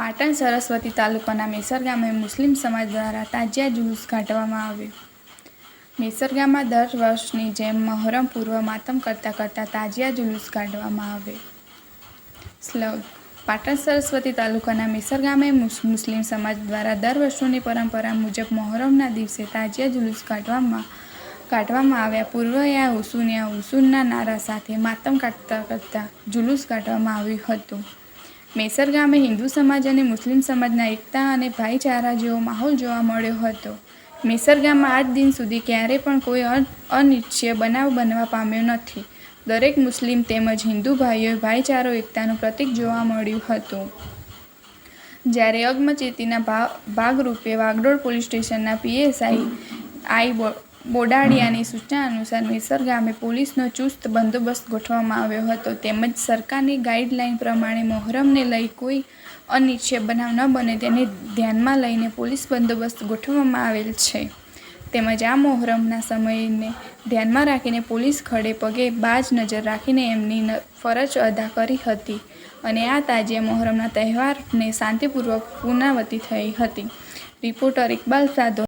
પાટણ સરસ્વતી તાલુકાના મેસર ગામે મુસ્લિમ સમાજ દ્વારા તાજિયા જુલુસ કાઢવામાં આવ્યો. મેસર ગામમાં દર વર્ષની જેમ મહોરમ પૂર્વ માતમ કરતાં કરતાં તાજિયા જુલુસ કાઢવામાં આવે. સ્લગ, પાટણ સરસ્વતી તાલુકાના મેસર ગામે મુસ- મુસ્લિમ સમાજ દ્વારા દર વર્ષોની પરંપરા મુજબ મહોરમના દિવસે તાજિયા જુલુસ કાઢવામાં કાઢવામાં આવ્યા. પૂર્વયા હુસુન યા હુસુનના નારા સાથે માતમ કાઢતા કરતાં જુલુસ કાઢવામાં આવ્યું હતું. મેસર ગામે હિન્દુ સમાજ અને મુસ્લિમ સમાજના એકતા અને ભાઈચારા જેવો માહોલ જોવા મળ્યો હતો. મેસર ગામમાં આજ દિન સુધી ક્યારેય પણ કોઈ અન- અનિચ્છનીય બનાવ બનવા પામ્યો નથી. દરેક મુસ્લિમ તેમજ હિન્દુ ભાઈઓએ ભાઈચારો, એકતાનું પ્રતીક જોવા મળ્યું હતું. જ્યારે અગમચેતીના ભાગરૂપે વાગડોળ પોલીસ સ્ટેશનના પીએસઆઈ આઈ બોડાડિયાની સૂચના અનુસાર મેસર ગામે પોલીસનો ચુસ્ત બંદોબસ્ત ગોઠવવામાં આવ્યો હતો. તેમજ સરકારની ગાઈડલાઈન પ્રમાણે મોહરમને લઈ કોઈ અનિચ્છે બનાવ ન બને તેને ધ્યાનમાં લઈને પોલીસ બંદોબસ્ત ગોઠવવામાં આવેલ છે. તેમજ આ મોહરમના સમયને ધ્યાનમાં રાખીને પોલીસ ખડે પગે બાજ નજર રાખીને એમની ફરજ અદા કરી હતી અને આ તાજિયા મોહરમના તહેવારને શાંતિપૂર્વક પૂર્ણાવતી થઈ હતી. રિપોર્ટર ઇકબાલ સાધો